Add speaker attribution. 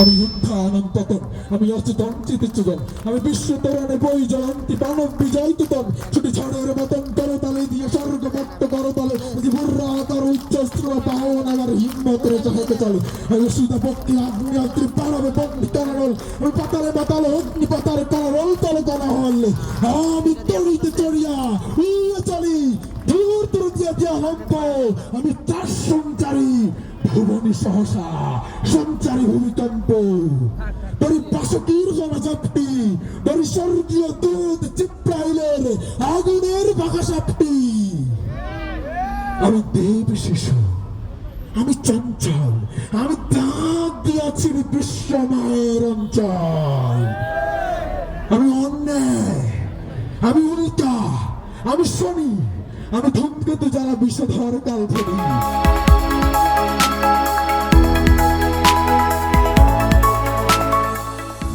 Speaker 1: আমি যুদ্ধানন্ততন আমি অচেতন চিতিচেতন আমি বিশ্ব তরণে বই জয়ন্তী, মানব তুতন, ছুটি ঝড়ের মতন করতালে দিয়ে স্বর্গ মত্ত করতালে যে বুর্রা আকার উচ্চ স্ত্র পাহন আমার হিম্মত রে চাহতে চলে। আমি সুদা পক্ষে আগ্নি অগ্নি পাড়াবে আমি পাতালে পাতালে অগ্নি তলে হলে আমি চড়িয়া উড়ে চলি। দূর দূর দিয়া দিয়া হম্প আমি তার সঞ্চারী ভুবনী সহসা, সঞ্চারী ভূমিকম্প তরি পাশকির জনজাপটি তরি স্বর্গীয় দুধ চিপ্রাইলের আগুনের বাগাসাপটি আমি দেব শিশু, আমি চঞ্চল, আমি দাঁত দিয়াছি বিশ্ব মায়ের অঞ্চল। আমি অন্যায়, আমি উল্টা, আমি শনি, আমি ধূমকেতু যারা বিষধর কাল ধরি